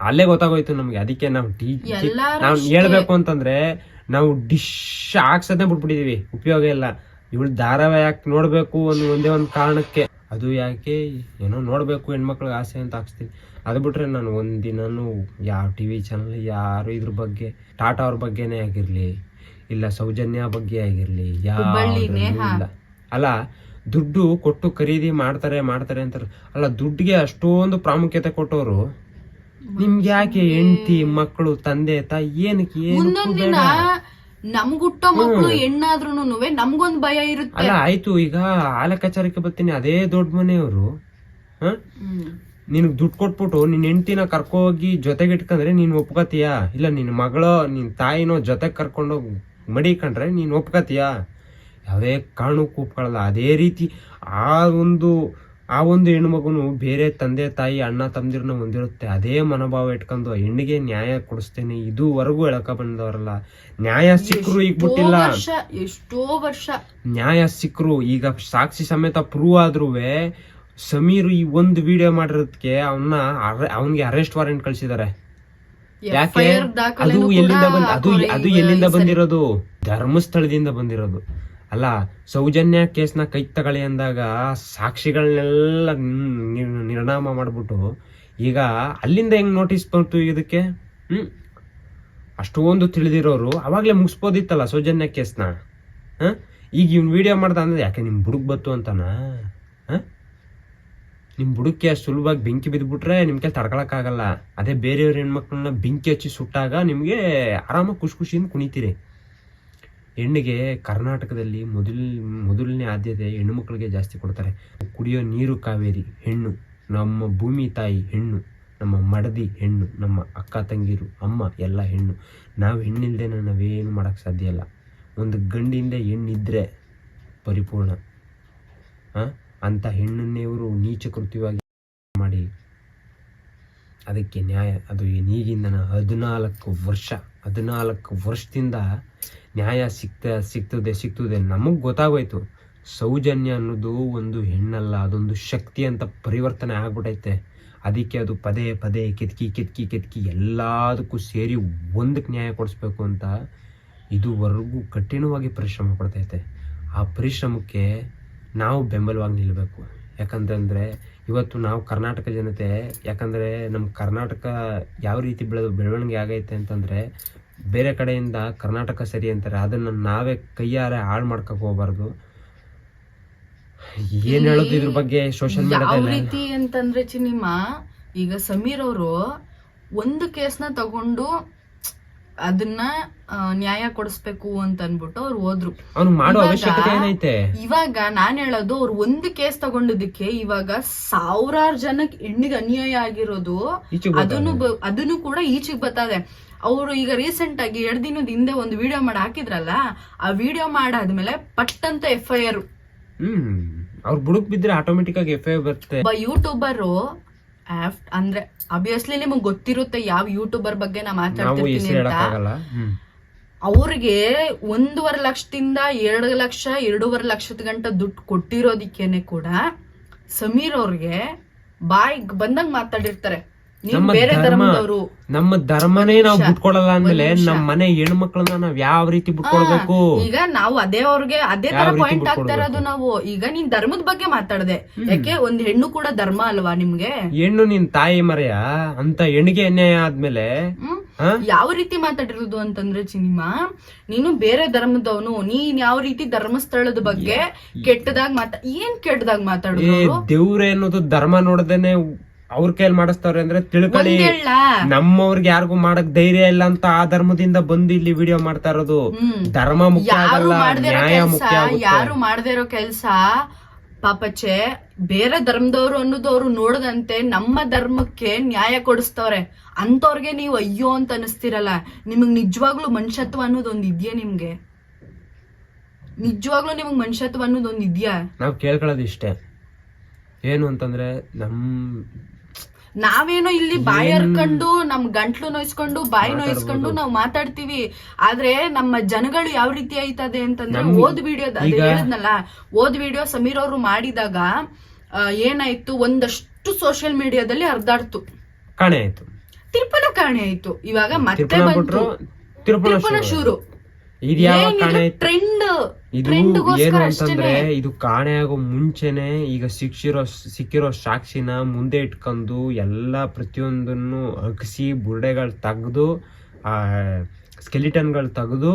ಅಲ್ಲೇ ಗೊತ್ತಾಗೋಯ್ತು ನಮಗೆ. ಅದಕ್ಕೆ ನಾವು ಟಿ ನಾವು ಹೇಳಬೇಕು ಅಂತಂದ್ರೆ ನಾವು ಡಿಶ್ ಹಾಕ್ಸೋದೇ ಬಿಟ್ಬಿಟ್ಟಿದೀವಿ. ಉಪಯೋಗ ಇಲ್ಲ. ಇವಳು ಧಾರಾವಾಹಿ ಯಾಕೆ ನೋಡ್ಬೇಕು ಒಂದು ಒಂದೇ ಒಂದು ಕಾರಣಕ್ಕೆ. ಅದು ಯಾಕೆ? ಏನೋ ನೋಡ್ಬೇಕು ಹೆಣ್ಮಕ್ಳಿಗೆ ಆಸೆ ಅಂತ ಹಾಕ್ಸ್ತೀನಿ. ಅದು ಬಿಟ್ರೆ ನಾನು ಒಂದಿನೂ ಯಾವ ಟಿ ವಿ ಚಾನಲ್ ಯಾರು ಇದ್ರ ಬಗ್ಗೆ ಟಾಟಾ ಅವ್ರ ಬಗ್ಗೆನೇ ಆಗಿರ್ಲಿ ಇಲ್ಲ ಸೌಜನ್ಯ ಬಗ್ಗೆ ಆಗಿರ್ಲಿ. ಇಲ್ಲ. ಅಲ್ಲ ದುಡ್ಡು ಕೊಟ್ಟು ಖರೀದಿ ಮಾಡ್ತಾರೆ ಮಾಡ್ತಾರೆ ಅಂತಾರೆ. ಅಲ್ಲ ದುಡ್ಡಿಗೆ ಅಷ್ಟೊಂದು ಪ್ರಾಮುಖ್ಯತೆ ಕೊಟ್ಟವರು ನಿಮ್ಗೆ ಯಾಕೆ ಹೆಂಡತಿ ಮಕ್ಕಳು ತಂದೆ ತಾಯಿ ಏನಕ್ಕೆ ಏನಕ್ಕೂ ಮುಂದೊಂದ್ ದಿನ ಬೇಡ ನಮ್ಗ್ ಹುಟ್ಟೋ ಮಕ್ಳು ಹೆಣ್ಣಾದ್ರೂನು ನಮ್ಗೊಂದ್ ಭಯ ಇರುತ್ತೆ. ಅಲ್ಲ ಆಯ್ತು ಈಗ ಆಲ ಕಚಾರಕ್ಕೆ ಬರ್ತೀನಿ ಅದೇ ದೊಡ್ಡ ಮನೆಯವರು. ಹ? ನಿನಗೆ ನಿನಗ್ ದುಡ್ಡು ಕೊಟ್ಬಿಟ್ಟು ನಿನ್ ಹೆಂಡತಿನ ಕರ್ಕೋಗಿ ಜೊತೆಗೆ ಇಟ್ಕಂದ್ರೆ ನೀನ್ ಒಪ್ಕೋತೀಯಾ? ಇಲ್ಲ ನಿನ್ ಮಗಳೋ ನಿನ್ ತಾಯಿನೋ ಜೊತೆಗೆ ಕರ್ಕೊಂಡೋಗಿ ಮಡಿಕಂಡ್ರೆ ನೀನ್ ಒಪ್ಕೋತೀಯಾ? ಯಾವುದೇ ಕಾರಣಕ್ಕೂ ಒಪ್ಕೊಳ್ಳಲ್ಲ ಅದೇ ರೀತಿ ಆ ಒಂದು ಆ ಒಂದು ಹೆಣ್ಮಗುನು ಬೇರೆ ತಂದೆ ತಾಯಿ ಅಣ್ಣ ತಮ್ಮದಿರನ್ನ ಹೊಂದಿರುತ್ತೆ. ಅದೇ ಮನೋಭಾವ ಇಟ್ಕೊಂಡು ಹೆಣ್ಣಿಗೆ ನ್ಯಾಯ ಕೊಡಿಸ್ತೇನೆ. ಇದುವರೆಗೂ ಎಳಕ ಬಂದವರಲ್ಲ. ನ್ಯಾಯ ಸಿಕ್ಕರು ಈಗ ಬಿಟ್ಟಿಲ್ಲ. ಎಷ್ಟೋ ವರ್ಷ. ನ್ಯಾಯ ಸಿಕ್ಕರು ಈಗ ಸಾಕ್ಷಿ ಸಮೇತ ಪ್ರೂವ್ ಆದ್ರೂ ಸಮೀರ್ ಈ ಒಂದು ವಿಡಿಯೋ ಮಾಡಿರೋದಕ್ಕೆ ಅವನ್ನ ಅವನಿಗೆ ಅರೆಸ್ಟ್ ವಾರೆಂಟ್ ಕಳ್ಸಿದ್ದಾರೆ ಯಾಕೆ? ಅದು ಎಲ್ಲಿಂದ ಬಂದ ಅದು ಅದು ಎಲ್ಲಿಂದ ಬಂದಿರೋದು? ಧರ್ಮಸ್ಥಳದಿಂದ ಬಂದಿರೋದು. ಅಲ್ಲ, ಸೌಜನ್ಯ ಕೇಸ್ನ ಕೈ ತಗೊಳ್ಳಿ ಅಂದಾಗ ಸಾಕ್ಷಿಗಳನ್ನೆಲ್ಲ ನಿರ್ಣಾಮ ಮಾಡಿಬಿಟ್ಟು ಈಗ ಅಲ್ಲಿಂದ ಹೆಂಗೆ ನೋಟಿಸ್ ಬಂತು ಇದಕ್ಕೆ? ಹ್ಞೂ ಅಷ್ಟೊಂದು ತಿಳಿದಿರೋರು ಅವಾಗ್ಲೇ ಮುಗಿಸ್ಬೋದಿತ್ತಲ್ಲ ಸೌಜನ್ಯ ಕೇಸ್ನ? ಹಾಂ? ಈಗ ಇವ್ನು ವಿಡಿಯೋ ಮಾಡ್ದ ಅಂದ್ರೆ ಯಾಕೆ ನಿಮ್ಮ ಬುಡುಕ್ ಬತ್ತು ಅಂತಾನ? ಹಾಂ? ನಿಮ್ಮ ಬುಡಕ್ಕೆ ಸುಲಭವಾಗಿ ಬೆಂಕಿ ಬಿದ್ದುಬಿಟ್ರೆ ನಿಮ್ಗೆ ತಡ್ಕೊಳಕ್ಕಾಗಲ್ಲ. ಅದೇ ಬೇರೆಯವ್ರ ಹೆಣ್ಮಕ್ಳನ್ನ ಬೆಂಕಿ ಹಚ್ಚಿ ಸುಟ್ಟಾಗ ನಿಮಗೆ ಆರಾಮಾಗಿ ಖುಷಿ ಖುಷಿಯಿಂದ ಕುಣಿತೀರಿ. ಹೆಣ್ಣಿಗೆ ಕರ್ನಾಟಕದಲ್ಲಿ ಮೊದಲ, ಮೊದಲನೇ ಆದ್ಯತೆ ಹೆಣ್ಣು ಮಕ್ಕಳಿಗೆ ಜಾಸ್ತಿ ಕೊಡ್ತಾರೆ. ಕುಡಿಯೋ ನೀರು ಕಾವೇರಿ, ಹೆಣ್ಣು. ನಮ್ಮ ಭೂಮಿ ತಾಯಿ, ಹೆಣ್ಣು. ನಮ್ಮ ಮಡದಿ, ಹೆಣ್ಣು. ನಮ್ಮ ಅಕ್ಕ ತಂಗಿರು, ಅಮ್ಮ, ಎಲ್ಲ ಹೆಣ್ಣು. ನಾವು ಹೆಣ್ಣಿಲ್ಲದೆ ನಾವೇನು ಮಾಡೋಕ್ಕೆ ಸಾಧ್ಯ ಇಲ್ಲ. ಒಂದು ಗಂಡಿಂದ ಹೆಣ್ಣಿದ್ರೆ ಪರಿಪೂರ್ಣ. ಅಂಥ ಹೆಣ್ಣನ್ನೇ ಇವರು ನೀಚ ಕೃತ್ಯವಾಗಿ ಮಾಡಿ. ಅದಕ್ಕೆ ನ್ಯಾಯ. ಅದು ಈಗಿಂದ ಹದಿನಾಲ್ಕು ವರ್ಷ. ಹದಿನಾಲ್ಕು ವರ್ಷದಿಂದ ನ್ಯಾಯ ಸಿಕ್ತ ಸಿಗ್ತದೆ ಸಿಗ್ತದೆ ನಮಗೆ ಗೊತ್ತಾಗೋಯ್ತು. ಸೌಜನ್ಯ ಅನ್ನೋದು ಒಂದು ಹೆಣ್ಣಲ್ಲ, ಅದೊಂದು ಶಕ್ತಿ ಅಂತ ಪರಿವರ್ತನೆ ಆಗ್ಬಿಟ್ಟೈತೆ ಅದಕ್ಕೆ ಅದು ಪದೇ ಪದೇ ಕೆತ್ಕಿ ಕೆತ್ಕಿ ಕೆತ್ಕಿ ಎಲ್ಲದಕ್ಕೂ ಸೇರಿ ಒಂದಕ್ಕೆ ನ್ಯಾಯ ಕೊಡಿಸ್ಬೇಕು ಅಂತ ಇದುವರೆಗೂ ಕಠಿಣವಾಗಿ ಪರಿಶ್ರಮ ಪಡ್ತೈತೆ. ಆ ಪರಿಶ್ರಮಕ್ಕೆ ನಾವು ಬೆಂಬಲವಾಗಿ ನಿಲ್ಲಬೇಕು ಯಾಕಂತಂದರೆ ಇವತ್ತು ನಾವು ಕರ್ನಾಟಕ ಜನತೆ ಯಾಕಂದರೆ ನಮ್ಮ ಕರ್ನಾಟಕ ಯಾವ ರೀತಿ ಬೆಳೆದು ಬೆಳವಣಿಗೆ ಆಗೈತೆ ಅಂತಂದರೆ ಬೇರೆ ಕಡೆಯಿಂದ ಕರ್ನಾಟಕ ಸರಿ ಅಂತಾರೆ ಅದನ್ನು ನಾವೇ ಕೈಯಾರೆ ಹಾಳು ಮಾಡ್ಕೊಕ್ ಹೋಗ್ಬಾರ್ದು. ಏನು ಹೇಳೋದು ಇದ್ರ ಬಗ್ಗೆ ಸೋಷಿಯಲ್ ಯಾವ ಮೀಡಿಯಾದಲ್ಲಿ ರೀತಿ ಅಂತಂದ್ರೆ ಚಿನಿಮಾ ಈಗ ಸಮೀರ್ ಅವರು ಒಂದು ಕೇಸ್ನ ತಗೊಂಡು ಅದನ್ನ ನ್ಯಾಯ ಕೊಡಿಸ್ಬೇಕು ಅಂತ ಅನ್ಬಿಟ್ಟು ಅವ್ರು ಹೋದ್ರು. ಅವ್ನು ಮಾಡೋ ಇವಾಗ- ಅವಶ್ಯಕತೆ ಏನೈತೆ? ಇವಾಗ ನಾನ್ ಹೇಳೋದು ಅವ್ರು ಒಂದು ಕೇಸ್ ತಗೊಂಡಿದ್ದಕ್ಕೆ ಇವಾಗ ಸಾವಿರಾರು ಜನಕ್ಕೆ ಹೆಣ್ಣಿಗೆ ಅನ್ಯಾಯ ಆಗಿರೋದು ಅದನ್ನು ಅದನ್ನು ಕೂಡ ಈಚೆಗೆ ಬರ್ತದೆ. ಅವರು ಈಗ ರೀಸೆಂಟ್ ಆಗಿ ಎರಡ್ ದಿನದ ಹಿಂದೆ ಒಂದು ವಿಡಿಯೋ ಮಾಡಿ ಹಾಕಿದ್ರಲ್ಲ ಆ ವಿಡಿಯೋ ಮಾಡಾದ್ಮೇಲೆ ಪಟ್ ಅಂತ ಎಫ್ ಐ ಆರ್ ಹ್ಮ್ ಅವ್ರು ಬುಡಕ್ ಬಿದ್ರೆ ಆಟೋಮೆಟಿಕ್ ಆಗಿ ಎಫ್ ಐ ಬರುತ್ತೆ. ಒಬ್ಬ ಯೂಟ್ಯೂಬರು ಅಂದ್ರೆ ಅಬ್ವಿಯಸ್ಲಿ ನಿಮಗೆ ಗೊತ್ತಿರುತ್ತೆ ಯಾವ ಯೂಟ್ಯೂಬರ್ ಬಗ್ಗೆ ನಾ ಮಾತಾಡ್ತಿರ್ತೀನಿ ಅಂತ. ಅವ್ರಿಗೆ ಒಂದೂವರೆ ಲಕ್ಷದಿಂದ ಎರಡು ಲಕ್ಷ ಎರಡೂವರೆ ಲಕ್ಷದ ಗಂಟ ದುಡ್ಡು ಕೊಟ್ಟಿರೋದಿಕ್ಕೇನೆ ಕೂಡ ಸಮೀರ್ ಅವ್ರಿಗೆ ಬಾಯ್ ಬಂದಂಗ್ ಮಾತಾಡಿರ್ತಾರೆ. ನಮ್ಮ ಬೇರೆ ಧರ್ಮ- ಧರ್ಮದವರು. ನಮ್ಮ ಧರ್ಮನೇ ನಾವು. ಬಿಟ್ಕೊಡಲ್ಲ ಅಂದ್ಮೇಲೆ. ನಮ್ಮ ಮನೆ ಹೆಣ್ಮಕ್ಳನ್ನ ನಾವ್ ಯಾವ ರೀತಿ ಬಿಟ್ಕೊಳ್ಬೇಕು? ಈಗ ನಾವು ಅದೇ ಅವ್ರಿಗೆ ಅದೇ ತರ ಪಾಯಿಂಟ್ ಆಗ್ತಾ ಇರೋದು ನಾವು. ಈಗ ನೀನ್ ಧರ್ಮದ ಬಗ್ಗೆ ಮಾತಾಡ್ದೆ. ಯಾಕೆ? ಒಂದ್ ಹೆಣ್ಣು ಕೂಡ ಧರ್ಮ ಅಲ್ವಾ ನಿಮ್ಗೆ? ಹೆಣ್ಣು ನಿನ್ ತಾಯಿ ಮರೆಯ? ಅಂತ ಹೆಣ್ಣಿಗೆ ಅನ್ಯಾಯ ಆದ್ಮೇಲೆ ಯಾವ ರೀತಿ ಮಾತಾಡಿರೋದು ಅಂತಂದ್ರೆ ಸಿನಿಮಾ ನೀನು ಬೇರೆ ಧರ್ಮದವನು. ನೀನ್ ಯಾವ ರೀತಿ ಧರ್ಮಸ್ಥಳದ ಬಗ್ಗೆ ಕೆಟ್ಟದಾಗ ಮಾತಾ ಏನ್ ಕೆಟ್ಟದಾಗ ಮಾತಾಡೋದು ದೇವ್ರೆ ಅನ್ನೋದು ಧರ್ಮ ನೋಡದೇನೆ ಅವ್ರ ಕೈಯಲ್ಲಿ ಮಾಡಿಸ್ತಾವ್ರೆ ಅಂದ್ರೆ ತಿಳ್ಕೊಳ್ಳಿ. ನಮ್ಮವ್ರಿಗೆ ಯಾರಿಗೂ ಮಾಡಕ್ ಧೈರ್ಯ ಇಲ್ಲ ಅಂತ ಆ ಧರ್ಮದಿಂದ ಬಂದು ಇಲ್ಲಿ ವಿಡಿಯೋ ಮಾಡ್ತಾ ಇರೋದು. ಧರ್ಮ ಮುಖ್ಯ ಯಾರು ಆಗಲ್ಲ ಮಾಡದೇ ಇರೋ ನ್ಯಾಯ ಕೆಲ್ಸ ಮುಖ್ಯ ಯಾರು ಮಾಡದೇ ಇರೋ ಕೆಲ್ಸ ಪಾಪಚ್ಚೆ ಬೇರೆ ಧರ್ಮದವ್ರು ಅನ್ನೋದವ್ರು ನೋಡದಂತೆ ನಮ್ಮ ಧರ್ಮಕ್ಕೆ ನ್ಯಾಯ ಕೊಡಿಸ್ತವ್ರೆ. ಅಂತವ್ರಿಗೆ ನೀವು ಅಯ್ಯೋ ಅಂತ ಅನಿಸ್ತಿರಲ್ಲ ನಿಮಗ್ ನಿಜವಾಗ್ಲೂ ಮನುಷ್ಯತ್ವ ಅನ್ನೋದು ಒಂದ್ ಇದೆಯಾ ನಿಮ್ಗೆ? ನಿಜವಾಗ್ಲೂ ನಿಮಗ್ ಮನುಷ್ಯತ್ವ ಅನ್ನೋದು ಒಂದ್ ನಾವು ನಾವ್ ಕೇಳ್ಕೊಳ್ಳೋದು ಇಷ್ಟೇ. ಏನು ಅಂತಂದ್ರೆ ನಮ್ ನಾವೇನೋ ಇಲ್ಲಿ ಬಾಯಿ ಹರ್ಕೊಂಡು ನಮ್ ಗಂಟ್ಲು ನೋಯ್ಸ್ಕೊಂಡು ಬಾಯಿ ನೋಯಿಸ್ಕೊಂಡು ನಾವ್ ಮಾತಾಡ್ತೀವಿ. ಆದ್ರೆ ನಮ್ಮ ಜನಗಳು ಯಾವ ರೀತಿ ಆಯ್ತದೆ ಅಂತಂದ್ರೆ ಓದ್ ವಿಡಿಯೋ ಹೇಳದ್ನಲ್ಲ ಓದ್ ವಿಡಿಯೋ ಸಮೀರ್ ಅವರು ಮಾಡಿದಾಗ ಏನಾಯ್ತು? ಒಂದಷ್ಟು ಸೋಷಿಯಲ್ ಮೀಡಿಯಾದಲ್ಲಿ ಹರಿದಾಡ್ತು ಕಾಣೆ ಆಯ್ತು. ತಿರುಪನ ಕಾಣೆ ಆಯ್ತು. ಇವಾಗ ಮತ್ತೆ ಬಂದ್ರು ಬಂತು. ತಿರುಪನ ಶುರು. ಇದು ಯಾವಾಗ ಕಾಣೆ ಟ್ರೆಂಡ್ ಇದು ಏನು ಅಂತಂದ್ರೆ ಇದು ಕಾಣೆ ಆಗೋ ಮುಂಚೆನೆ ಈಗ ಸಿಕ್ಸಿರೋ ಸಿಕ್ಕಿರೋ ಸಾಕ್ಷಿನ ಮುಂದೆ ಇಟ್ಕೊಂಡು ಎಲ್ಲ ಪ್ರತಿಯೊಂದನ್ನು ಅಗಸಿ ಬುರ್ಡೆಗಳು ತೆಗೆದು ಆ ಸ್ಕೆಲಿಟನ್ಗಳು ತೆಗೆದು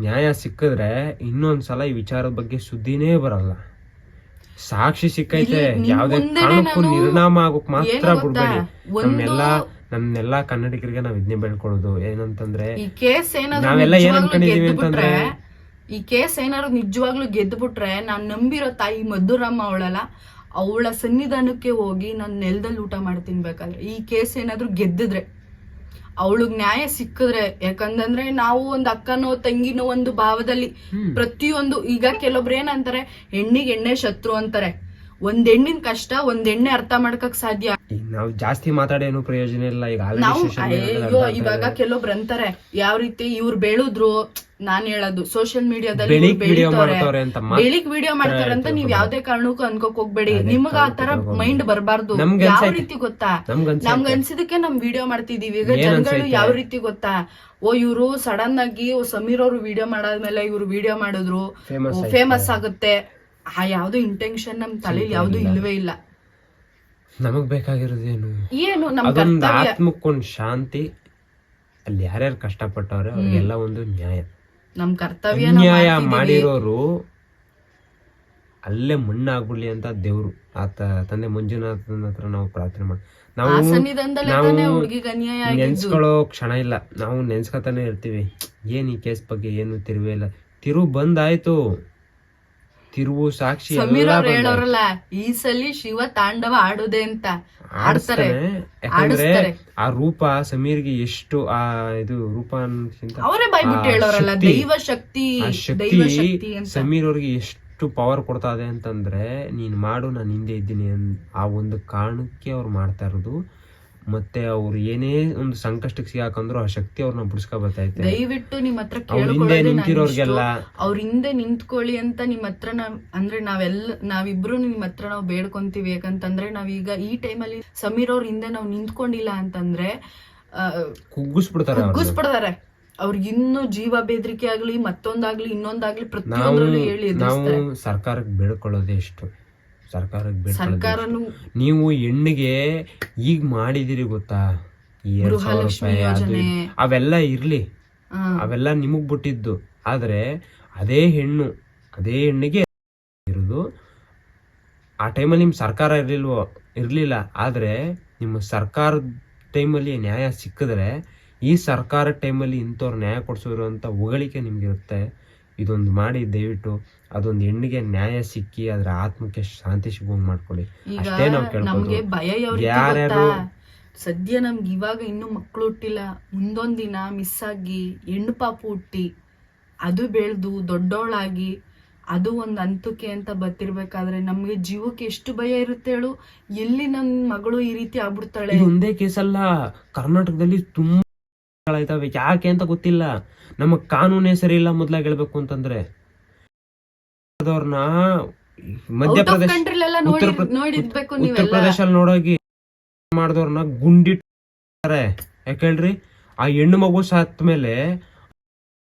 ನ್ಯಾಯ ಸಿಕ್ಕಿದ್ರೆ ಇನ್ನೊಂದ್ಸಲ ಈ ವಿಚಾರದ ಬಗ್ಗೆ ಸುದ್ದಿನೇ ಬರಲ್ಲ. ಸಾಕ್ಷಿ ಸಿಕ್ಕೈತೆ ಯಾವ್ದೇ ಕಾರಣಕ್ಕೂ ನಿರ್ನಾಮ ಆಗೋಕ್ ಮಾತ್ರ? ಬಿಡ್ಬೇಡಿ ಒಂದು ನಮ್ನೆಲ್ಲಾ ಕನ್ನಡಿಗರಿಗೆ ನಾವ್ ಇದನ್ನೇ ಬೆಳ್ಕೊಳ್ಳೋದು ಏನಂತಂದ್ರೆ ಈ ಕೇಸ್ ಏನಾದ್ರು ನಾವೆಲ್ಲ ಏನ್ ಅನ್ಕೊಂಡಿದೀವಿ ಅಂತಂದ್ರೆ- ಈ ಕೇಸ್ ಏನಾದ್ರು ನಿಜವಾಗ್ಲೂ ಗೆದ್ಬಿಟ್ರೆ ನಾನ್ ನಂಬಿರೋ ತಾಯಿ ಮಧುರಮ್ಮ ಅವಳಲ್ಲ ಅವಳ ಸನ್ನಿಧಾನಕ್ಕೆ ಹೋಗಿ ನಾನು ನೆಲದಲ್ಲಿ ಊಟ ಮಾಡಿ ತಿನ್ಬೇಕಾದ್ರೆ ಈ ಕೇಸ್ ಏನಾದ್ರು ಗೆದ್ದಿದ್ರೆ ಅವಳಿಗೆ ನ್ಯಾಯ ಸಿಕ್ಕಿದ್ರೆ ಯಾಕಂದ್ರೆ ನಾವು ಒಂದು ಅಕ್ಕನೋ ತಂಗಿನೋ ಒಂದು ಭಾವದಲ್ಲಿ ಪ್ರತಿಯೊಂದು ಈಗ ಕೆಲವೊಬ್ರು ಏನಂತಾರೆ ಹೆಣ್ಣಿಗೆ ಎಣ್ಣೆ ಶತ್ರು ಅಂತಾರೆ. ಒಂದ್ ಹೆಣ್ಣಿನ ಕಷ್ಟ ಒಂದ್ ಎಣ್ಣೆ ಅರ್ಥ ಮಾಡ್ಕಕ್ ಸಾಧ್ಯ. ಈಗ ನಾವು ಜಾಸ್ತಿ ಮಾತಾಡೇನು ಪ್ರಯೋಜನ ಇಲ್ಲ. ಈಗ ನಾವು ಅಯ್ಯೋ ಇವಾಗ ಕೆಲವೊಬ್ರು ಅಂತಾರೆ ಯಾವ ರೀತಿ ಇವ್ರು ಬೆಳೆದ್ರು ನಾನ್ ಹೇಳೋದು ಸೋಷಿಯಲ್ ಮೀಡಿಯಾದಲ್ಲಿ ಬೆಳಿಗ್ ವಿಡಿಯೋ ಮಾಡ್ತವ್ರೆ ಅಂತ ಮಾತ್ರ ಬೆಳಿಗ್ ವಿಡಿಯೋ ಮಾಡ್ತಾರೆ ಅಂತ ನೀವ್ ಯಾವ್ದೇ ಕಾರಣಕ್ಕೂ ಅನ್ಕೋಕ್ ಹೋಗ್ಬೇಡಿ. ನಿಮ್ಗ ಆ ತರ ಮೈಂಡ್ ಬರಬಾರ್ದು. ನಮ್ಗೆ ಯಾವ ಅನ್ಸೈತೆ. ರೀತಿ ಗೊತ್ತಾ? ನಮ್ಗ ನಮ್ಗ್ ಅನ್ಸಿದಕ್ಕೆ ನಮ್ ವಿಡಿಯೋ ಮಾಡ್ತಿದೀವಿ. ಈಗ ಏನ್ ಜನಗಳು ಅನ್ಸೈತೆ? ಯಾವ ರೀತಿ ಗೊತ್ತಾ? ಓ ಇವ್ರು ಸಡನ್ ಆಗಿ ಓ ಸಮೀರ್ ಅವರು ವಿಡಿಯೋ ಮಾಡಾದ್ಮೇಲೆ ಇವ್ರು ವಿಡಿಯೋ ಮಾಡಿದ್ರು. ಫೇಮಸ್ ಆಗುತ್ತೆ. ಆ ಯಾವ್ದು ಇಂಟೆನ್ಷನ್ ನಮ್ ತಲೆಯಲ್ಲಿ ಯಾವ್ದು ಇಲ್ವೇ ಇಲ್ಲ. ನಮಗ್ ಬೇಕಾಗಿರೋದೇನು ಏನು? ಏನು ಅದೊಂದು ಕರ್ತವ್ಯ. ಆತ್ಮಕ್ಕೊಂದ್ ಶಾಂತಿ ಅಲ್ಲಿ ಯಾರ್ಯಾರು ಕಷ್ಟಪಟ್ಟವ್ರೆ ಅವ್ರಿಗೆಲ್ಲ ಒಂದು ನ್ಯಾಯ. ನಮ್ ಕರ್ತವ್ಯ ನ್ಯಾಯ ಮಾಡಿರೋರು ಅಲ್ಲೇ ಮಣ್ಣಾಗ್ಬಿಡ್ಲಿ ಅಂತ ದೇವ್ರು. ಆತ ತಂದೆ ಮಂಜುನಾಥನ ಹತ್ರ ನಾವು ಪ್ರಾರ್ಥನೆ ಮಾಡಿ ನಾವು ಸನ್ನಿಧಾನದಲ್ಲೇ ನಾವು ತಾನೇ ಹುಡ್ಗಿಗ್ ಅನ್ಯಾಯ ಆಗಿದ್ದು. ನೆನ್ಸ್ಕೊಳ್ಳೋ ಕ್ಷಣ ಇಲ್ಲ. ನಾವು ನೆನ್ಸ್ಕೊತಾನೆ ಇರ್ತೀವಿ. ಏನ್ ಈ ಕೇಸ್ ಬಗ್ಗೆ ಏನು ತಿರುವೇ ಇಲ್ಲ. ತಿರು ಬಂದಾಯ್ತು. ತಿರುವು ಸಾಕ್ಷಿ ಸಮೀರ್ ಅವ್ರು ಹೇಳೋರಲ್ಲ ಈ ಸಲಿ ಶಿವ ತಾಂಡವ ಆಡುದೆ ಅಂತ ಆಡ್ತಾರೆ ಯಾಕಂದ್ರೆ ಆ ರೂಪ ಸಮೀರ್ಗೆ ಎಷ್ಟು ಆ ಇದು ರೂಪ ಅವರೇ ಬಾಯ್ಬಿಟ್ಟು ಹೇಳೋರಲ್ಲ ದೈವ ಶಕ್ತಿ ದೈವ ಶಕ್ತಿ ಸಮೀರ್ ಅವ್ರಿಗೆ ಎಷ್ಟು ಪವರ್ ಕೊಡ್ತಾ ಇದೆ ಅಂತಂದ್ರೆ ನೀನ್ ಮಾಡು ನಾನು ಹಿಂದೆ ಇದ್ದೀನಿ ಆ ಒಂದು ಕಾರಣಕ್ಕೆ ಅವ್ರು ಮಾಡ್ತಾ ಇರೋದು. ಮತ್ತೆ ಅವ್ರು ಏನೇ ಒಂದು ಸಂಕಷ್ಟಕ್ಕೆ ಸಿಗಾಕಂದ್ರು ಆ ಶಕ್ತಿ ಅವ್ರನ್ನ ಬಿಡಿಸ್ಕೊ ಬರ್ತೈತೆ ದಯವಿಟ್ಟು ನಿಮ್ ಹತ್ರ ಹಿಂದೆ ನಿಂತಿರೋರ್ಗೆಲ್ಲ. ಅವ್ರ ಹಿಂದೆ ನಿಂತ್ಕೊಳ್ಳಿ ಅಂತ ನಿಮ್ ಹತ್ರ ನಾವ್ ಅಂದ್ರೆ ನಾವೆಲ್ಲ ನಾವಿಬ್ರು ನಿಮ್ ಹತ್ರ ನಾವು ಬೇಡ್ಕೊಂತೀವಿ. ಯಾಕಂತಂದ್ರೆ ನಾವೀಗ ಈ ಟೈಮಲ್ಲಿ ಸಮೀರ್ ಅವ್ರ ಹಿಂದೆ ನಾವು ನಿಂತ್ಕೊಂಡಿಲ್ಲ ಅಂತಂದ್ರೆ ಕುಗ್ಗುಸ್ ಕುಗ್ಗಿಸ್ಬಿಡ್ತಾರೆ. ಕುಗ್ಗಿಸ್ಬಿಡ್ತಾರೆ. ಅವ್ರಿಗೆ ಇನ್ನೂ ಜೀವ ಬೆದರಿಕೆ ಆಗ್ಲಿ ಮತ್ತೊಂದಾಗ್ಲಿ ಇನ್ನೊಂದಾಗ್ಲಿ ಪ್ರತಿಯೊಂದ್ರಲ್ಲೂ ಹೇಳಿ ನಾವು ಸರ್ಕಾರಕ್ಕೆ ಬೇಡ್ಕೊಳ್ಳೋದೇ ಇಷ್ಟು. ಸರ್ಕಾರಕ್ಕೆ ಸರ್ಕಾರನು ನೀವು ಹೆಣ್ಣಿಗೆ ಈಗ ಮಾಡಿದಿರಿ ಗೊತ್ತಾ? ಈ ಎರಡ್ ಸಾವಿರ ರೂಪಾಯಿ ಅದು ಯೋಜನೆ. ಇದು. ಅವೆಲ್ಲ ಇರ್ಲಿ. ಅವೆಲ್ಲ ನಿಮಗ್ ಬಿಟ್ಟಿದ್ದು. ಆದ್ರೆ ಅದೇ ಹೆಣ್ಣು ಅದೇ ಹೆಣ್ಣಿಗೆ ಇರೋದು ಆ ಟೈಮಲ್ಲಿ ನಿಮ್ ಸರ್ಕಾರ ಇರ್ಲಿಲ್ವೋ? ಇರ್ಲಿಲ್ಲ. ಆದ್ರೆ ನಿಮ್ಮ ಸರ್ಕಾರದ ಟೈಮಲ್ಲಿ ನ್ಯಾಯ ಸಿಕ್ಕಿದ್ರೆ ಈ ಸರ್ಕಾರ ಟೈಮಲ್ಲಿ ಇಂಥವ್ರು ನ್ಯಾಯ ಕೊಡಿಸೋರು ಅಂತ ಹೊಗಳಿಕೆ ನಿಮ್ಗಿರುತ್ತೆ. ಇದೊಂದು ಮಾಡಿ ದಯವಿಟ್ಟು ಅದೊಂದು ಹೆಣ್ಣಿಗೆ ನ್ಯಾಯ ಸಿಕ್ಕಿ ಅದ್ರ ಆತ್ಮಕ್ಕೆ ಶಾಂತಿ ಸಿಗುವಂಗೆ ಮಾಡ್ಕೊಳ್ಳಿ. ಅಷ್ಟೇ ನಾವು ಕೇಳ್ಬೋದು. ರೀತಿ ಯಾರ್ಯಾರು ಸದ್ಯ ನಮ್ಗೆ ಇವಾಗ ಇನ್ನೂ ಮಕ್ಕಳು ಹುಟ್ಟಿಲ್ಲ. ಮುಂದೊಂದು ದಿನ ಮಿಸ್ ಆಗಿ ಹೆಣ್ಣು ಪಾಪು ಹುಟ್ಟಿ ಅದು ಬೆಳೆದು ದೊಡ್ಡವಳಾಗಿ ಅದು ಒಂದು ಅಂತುಕೆ ಅಂತ ಬರ್ತಿರ್ಬೇಕಾದ್ರೆ ನಮಗೆ ಜೀವಕ್ಕೆ ಎಷ್ಟು ಭಯ ಇರುತ್ತೆ ಹೇಳು? ಎಲ್ಲಿ ನನ್ನ ಮಗಳು ಈ ರೀತಿ ಆಗ್ಬಿಡ್ತಾಳೆ? ಒಂದೇ ಕೇಸಲ್ಲ ಕರ್ನಾಟಕದಲ್ಲಿ ತುಂಬಾ ಇದಾವೆ ಯಾಕೆ ಅಂತ ಗೊತ್ತಿಲ್ಲ. ನಮ್ಮ ಕಾನೂನೇ ಸರಿ ಇಲ್ಲ ಮೊದ್ಲಾಗಿ ಹೇಳ್ಬೇಕು ಅಂತಂದ್ರೆ. ಮಧ್ಯಪ್ರದೇಶ ಉತ್ತರ ಪ್ರದೇಶ ನೋಡೋಗಿ ಮಾಡಿದವ್ರನ್ನ ಗುಂಡಿಟ್ಟಾರೆ ಯಾಕೆ ಹೇಳ್ರಿ? ಆ ಹೆಣ್ಣು ಮಗು ಸತ್ ಮೇಲೆ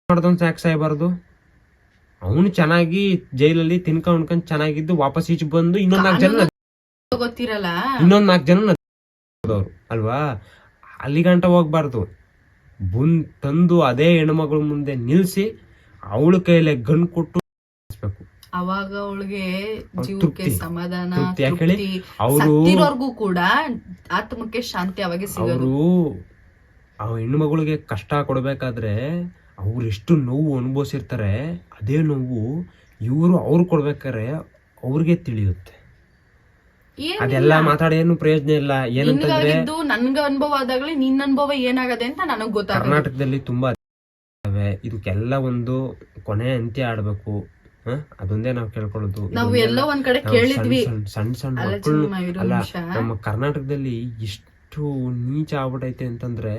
ಮಾಡ್ದವನ್ ಯಾಕೆ ಸಾಯ್ಬಾರ್ದು. ಅವನು ಚೆನ್ನಾಗಿ ಜೈಲಲ್ಲಿ ತಿನ್ಕೊಂಡ್ ಉಣ್ಕೊಂಡ್ ಚೆನ್ನಾಗಿದ್ದು ವಾಪಸ್ ಈಚೆ ಬಂದು ಇನ್ನೊಂದ್ ನಾಲ್ಕು ಜನ ಗೊತ್ತಿರಲ್ಲ. ಇನ್ನೊಂದ್ ನಾಲ್ಕು ಜನ ಅವ್ರು ಅಲ್ವಾ? ಅಲ್ಲಿ ಗಂಟ ಹೋಗ್ಬಾರ್ದು. ಬಂದ್ ತಂದು ಅದೇ ಹೆಣ್ಮಗಳ ಮುಂದೆ ನಿಲ್ಸಿ ಅವಳ ಕೈಲೆ ಗನ್ ಕೊಟ್ಟು. ಅವಾಗ ಅವಳಿಗೆ ಅವ್ಳ್ ಜೀವಕ್ಕೆ. ಸಮಾಧಾನ ಅವರು ಕೂಡ ಆತ್ಮಕ್ಕೆ ಶಾಂತಿ ಅವಾಗ ಸಿಗೋದು ಅವರು ಆ ಹೆಣ್ಣು ಮಗಳಿಗೆ ಕಷ್ಟ ಕೊಡ್ಬೇಕಾದ್ರೆ ಅವ್ರು ಎಷ್ಟು ನೋವು ಅನುಭವಿಸಿರ್ತಾರೆ ಅದೇ ನೋವು ಇವರು ಅವ್ರು ಕೊಡ್ಬೇಕಾದ್ರೆ ಅವ್ರಿಗೆ ತಿಳಿಯುತ್ತೆ. ಅದೆಲ್ಲ ಮಾತಾಡಿ ಏನು ಪ್ರಯೋಜನ ಇಲ್ಲ. ಏನಂತಂದ್ರೆ ನಿನ್ಗಾಗಿದ್ದು ನನ್ಗ ಅನುಭವ ಆದಾಗ್ಲೇ ನಿನ್ನ ಅನುಭವ ಏನಾಗದೆ ಅಂತ ನನಗ್ ಗೊತ್ತಾಗ ಕರ್ನಾಟಕದಲ್ಲಿ ತುಂಬಾ ಇದಾವೆ. ಇದಕ್ಕೆಲ್ಲ ಒಂದು ಕೊನೆ ಅಂತ್ಯ ಆಡ್ಬೇಕು. ಹ? ಅದೊಂದೇ ನಾವು ಕೇಳ್ಕೊಳ್ಳೋದು. ನಾವು ಎಲ್ಲ ಎಲ್ಲೋ ಒಂದ್ ಕಡೆ ನಾವು ಕೇಳಿದ್ವಿ. ಸಣ್ಣ ಸಣ್ಣ ಸಣ್ಣ ಅಲ್ಲ ಮಕ್ಕಳು ಚಿನ್ನಮ್ಮ, ಇರು ಅಲ್ಲ ನಿಮಿಷ. ನಮ್ಮ ಕರ್ನಾಟಕದಲ್ಲಿ ಎಷ್ಟು ನೀಚ ಆಗ್ಬಿಟೈತೆ ಅಂತಂದ್ರೆ